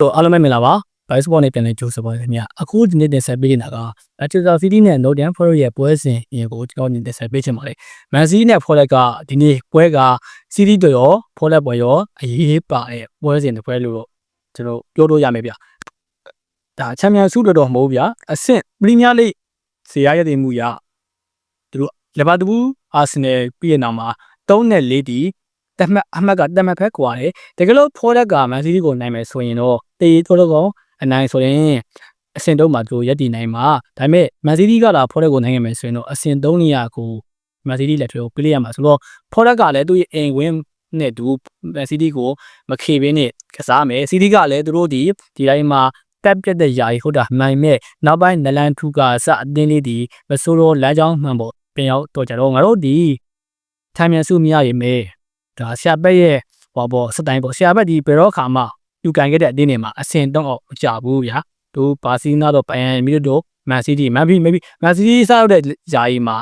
တော့အားလုံးပဲမင်္ဂလာပါ Vice Sport နဲ့ပြန်လည်ကြိုဆိုပါရစေခင်ဗျာအခုဒီနေ့တင်ဆက်ပေးနေတာက Manchester City နဲ့ Nottingham Forest ရဲ့ပွဲစဉ်အရင်ကိုကျွန်တော်တင်ဆက်ပေးချင်ပါတယ် Man City နဲ့ Forest ကဒီနေ့ပွဲက City တို့ရော Forest ပွဲရောအရေးပါတဲ့ပွဲစဉ်တစ်ပွဲလို့တော့ကျွန်တော်ပြောလို့ရမယ်ဗျာဒါချန်ပီယံဆုတော်တော့မဟုတ်ဗျာအဆင့် Premier League ဇေယျရည်မှုရသူတို့လီဗာပူးအာဆင်နယ်ပြည်ရဲ့နောက်မှာ3နဲ့4တီ တမတ်အမှတ်ကတမတ်ဖက်ကွာတယ်တကယ်လို့ Forest က Man City ကိုနိုင်မယ်ဆိုရင်တော့တေးတော်တော်အနိုင်ဆိုရင်အဆင့်တုံးမှာသူရက်တည်နိုင်မှာဒါပေမဲ့မန်စီးတီးကလာဖော်ရက်ကိုနိုင်ရမယ်ဆိုရင်တော့အဆင့်3နေရာကိုမန်စီးတီးလက်ထဲကိုပြလိုက်ရမှာဆိုတော့ဖော်ရက်ကလည်းသူ့ရဲ့အိမ်ဝင်းနဲ့သူမန်စီးတီးကိုမခေဘင်းနဲ့ကစားမယ်စီးတီးကလည်းသူတို့ဒီဒီတိုင်းမှာတက်ပြတ်တဲ့ယာယီဟုတ်တာမှန်မဲ့နောက်ပိုင်းနလန်ထူကအစအတင်းလေးဒီမဆိုးတော့လမ်းကြောင်းမှန်ပေါ်ပြန်ရောက်တော့ကြတော့ငါတို့ဒီထိုင်မြန်စုမရရမယ် ဒါဆရာဘက်ရဲ့ဟောပေါ်စတိုင်ပေါ်ဆရာဘက်ဒီဘယ်တော့ခါမှယူကန်ခဲ့တဲ့အတင်းတွေမှာအဆင်တော့မကြဘူးဗျာတို့ဘာစီနာတော့ဘိုင်ယန်မီတို့မန်စီးတီးမန်ဘီမေဘီမန်စီးတီးစားရတဲ့ယာယီမှာ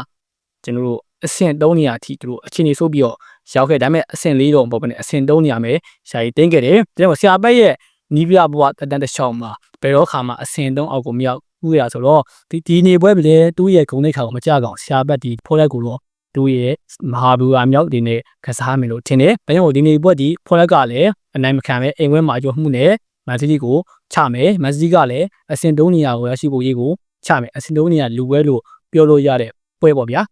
ကျွန်တော်တို့အဆင့်3နေရာအထိသူတို့အခြေအနေဆိုးပြီးတော့ရောက်ခဲ့ဒါပေမဲ့အဆင့်4တော့မဟုတ်ဘဲနဲ့အဆင့်3နေရာမယ်ယာယီတင်းခဲ့တယ်ဒါကြောင့်ဆရာဘက်ရဲ့နီးပြဘဝတန်တချောင်းမှာဘယ်တော့ခါမှအဆင့်3အောက်ကိုမရောက်ဘူးရဆိုတော့ဒီဒီနေပွဲပဲလေသူ့ရဲ့ဂုဏ်သိက္ခာကိုမကြကောင်ဆရာဘက်ဒီဖိုးလက်ကိုတော့ သူ့ရဲ့မဟာဘူအမြောက်ဒီနေ့ကစားမယ်လို့ထင်တယ်။ဘာကြောင့်ဒီနေ့ဘွက်ဒီဖိုးလက်ကလည်းအနိုင်မခံပဲအိမ်ဝဲမှာကြောမှုနဲ့မန်စီးတီးကိုချမယ်မန်စီးတီးကလည်းအဆင့်3နေရာကိုရရှိဖို့ရေးကိုချမယ်အဆင့်3နေရာလူပွဲလို့ပြောလို့ရတဲ့ပွဲပေါ့ဗျာ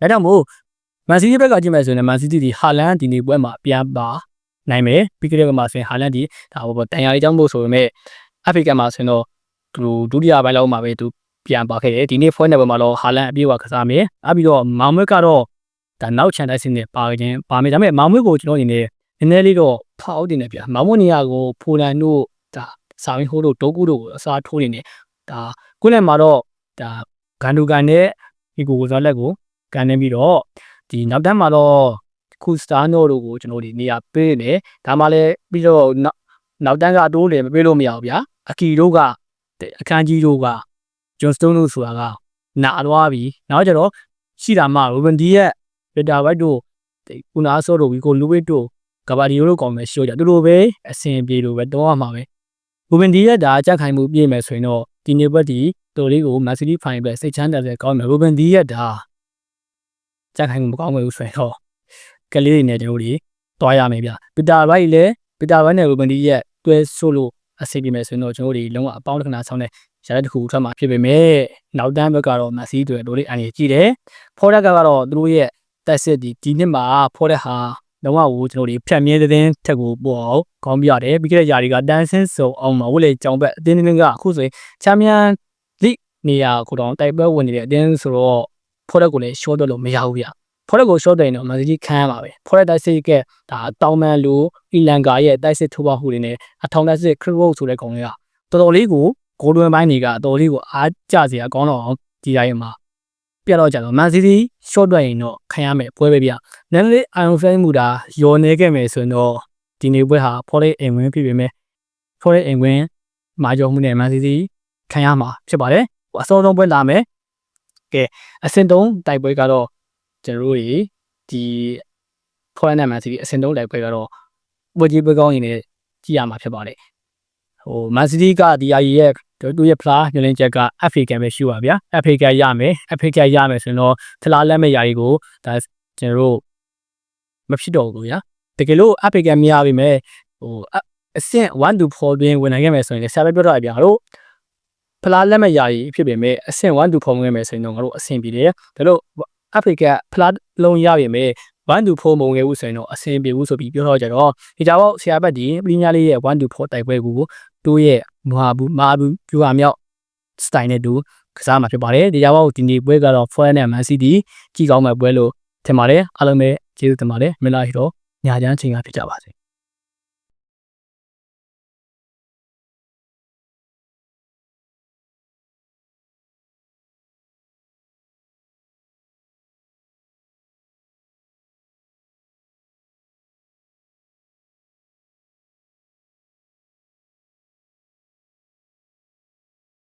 ဒါကြောင့်မို့မန်စီးတီးဘက်ကကြည့်မယ်ဆိုရင်မန်စီးတီးဒီဟာလန်ဒီနေ့ပွဲမှာပြန်ပါနိုင်မယ်ပြီးကြတဲ့ကမှာဆိုရင်ဟာလန်ဒီဒါဟိုပေါ့တန်ရာလေးကြောင့်မို့ဆိုပေမဲ့အဖရိကမှာဆိုရင်တော့သူဒုတိယပိုင်းလောက်မှာပဲသူ ပြန်ပါခဲ့တယ်ဒီနေ့ဖွဲနယ်ပွဲမှာတော့ဟာလန်အပြေးကကစားမယ်အပြီးတော့မောင်မွက်ကတော့ဒါနောက်ချန်တိုက်စင်းနဲ့ပါခြင်းပါမယ်ဒါပေမဲ့မောင်မွက်ကိုကျွန်တော်အနေနဲ့နည်းနည်းလေးတော့ဖောက်တင်နေပြမောင်မွက်နေရာကိုဖိုလန်တို့ဒါစာဝင်းဟိုးတို့ဒိုကူတို့ကိုအစားထိုးနေနေဒါခုနကမှာတော့ဒါဂန်ဒူကန်နဲ့ဒီကိုကိုဇော်လက်ကိုကန်နေပြီးတော့ဒီနောက်တန်းမှာတော့ခုစတာနိုတို့ကိုကျွန်တော်ဒီနေရာပေးနေဒါမှလည်းပြီးတော့နောက်တန်းကအတိုးလည်းမပေးလို့မရဘူးဗျာအကီတို့ကအခန်းကြီးတို့က ဂျွန်စတုန်းတို့ဆိုတာကနာသွားပြီနောက်ကျတော့ရှိတာမှရိုဘန်ဒီရဲ့ပီတာဝိုက်တို့ကုနာဆော့တို့ဝီကိုလူဝစ်တို့ကဘာဒီယိုတို့ကောင်းမယ်ရှိကြသူတို့ပဲအဆင်ပြေလို့ပဲတော့ရမှာပဲရိုဘန်ဒီရဲ့ဒါကြက်ခိုင်မှုပြည့်မယ်ဆိုရင်တော့ဒီနေ့ဘက်ဒီတော်လေးကိုမန်စီးတီးဖိုင်ပဲစိတ်ချမ်းသာစေကောင်းမယ်ရိုဘန်ဒီရဲ့ဒါကြက်ခိုင်မှုမကောင်းဘူးဆိုရင်တော့ကလေးတွေနဲ့ကျွန်တော်တို့တွားရမယ်ဗျပီတာဝိုက်လည်းပီတာဝိုက်နဲ့ရိုဘန်ဒီရဲ့တွဲဆိုလို့အဆင်ပြေမယ်ဆိုရင်တော့ကျွန်တော်တို့လုံးဝအပေါင်းလက္ခဏာဆောင်တဲ့ ရတဲ့တစ်ခုထွက်မှာဖြစ်ပေမဲ့နောက်တန်းဘက်ကတော့မက်ဆီတွေတို့လေးအန်ရကြည့်တယ်ဖော်ရက်ကတော့သူတို့ရဲ့တက်စစ်ဒီဒီနှစ်မှာဖော်ရက်ဟာလုံးဝကိုကျွန်တော်တို့ဖြတ်မြဲတဲ့ထက်ကိုပို့အောင်ကောင်းပြရတယ်ပြီးခဲ့တဲ့ຢာတွေကတန်းဆင်းစုံအောင်မှာဝက်လေကြောင်ဘက်အတင်းတင်းကအခုဆိုရင်ချာမီယံလိနေရာကိုတော့တိုက်ပွဲဝင်နေတဲ့အတင်းဆိုတော့ဖော်ရက်ကိုလည်း short တော့လို့မရဘူးဗျဖော်ရက်ကို short တယ်တော့မန်စီးကြီးခမ်းရမှာပဲဖော်ရက်တိုက်စစ်ကဒါတောင်မန်လူအီလန်ကာရဲ့တိုက်စစ်ထိုးပေါမှုတွေနဲ့အထောင်တိုက်စစ်ခရစ်ဝုတ်ဆိုတဲ့ကောင်လေးကတော်တော်လေးကို ဂိုးလွန်ပိုင်းတွေကအတော်လေးကိုအားကျစရာကောင်းတော့အောင်ဒီတိုင်းမှာပြတ်တော့ကြတော့မန်စီးတီး short တွက်ရင်တော့ခံရမယ်ပွဲပဲဗျနည်းနည်းအာယုံဖဲမှုတာယောနေခဲ့မယ်ဆိုရင်တော့ဒီနေ့ပွဲဟာဖော်လေးအိမ်ဝင်ဖြစ်ပေမဲ့ဖော်လေးအိမ်ဝင်မာကြောမှုနဲ့မန်စီးတီးခံရမှာဖြစ်ပါတယ်အစောဆုံးပွဲလာမယ်ကဲအဆင့်တုံးတိုက်ပွဲကတော့ကျွန်တော်တို့ဒီဖော်ရနဲ့မန်စီးတီးအဆင့်တုံးတိုက်ပွဲကတော့ပွဲကြီးပွဲကောင်းရင်လည်းကြည့်ရမှာဖြစ်ပါတယ်ဟိုမန်စီးတီးကဒီအရီရဲ့ သူရဲ့ဖလားညွှန်လင်းချက်က FA ကန်ပဲရှိပါဗျာ FA ကန်ရမယ် FA ကန်ရမယ်ဆိုရင်တော့ဖလားလက်မဲ့ယာရီကိုဒါကျွန်တော်တို့မဖြစ်တော့ဘူးဗျာတကယ်လို့ FA ကန်မရပါမယ်ဟိုအဆင့်1 to 4တွင်ဝင်နိုင်ခဲ့မယ်ဆိုရင်လည်းဆရာပဲပြောတော့ဗျာတို့ဖလားလက်မဲ့ယာရီဖြစ်ပေမဲ့အဆင့်1 to 4ဝင်ခဲ့မယ်ဆိုရင်တော့ငါတို့အဆင်ပြေတယ်ဒါလို့ Africa ဖလားလုံးရပြီမဲ့1 to 4မုံငယ်ဘူးဆိုရင်တော့အဆင်ပြေဘူးဆိုပြီးပြောတော့ကြတော့ဒီကြောင့်ဆရာဘက်ဒီပရီးမီးယားလိရဲ့1 to 4တိုက်ပွဲကို တို့ရဲ့မဟာဘူးမဟာဘူးပြူဟာမြောက်စတိုင်နဲ့တူကစားမှာဖြစ်ပါတယ်ဒီကြောင့်ဒီနေ့ပွဲကတော့ Foreign နဲ့ Man City ကြီးကောင်းမဲ့ပွဲလို့ထင်ပါတယ်အားလုံးပဲကျေးဇူးတင်ပါတယ်မင်္ဂလာရှိတော့ညာချမ်းချိန်ကဖြစ်ကြပါစေ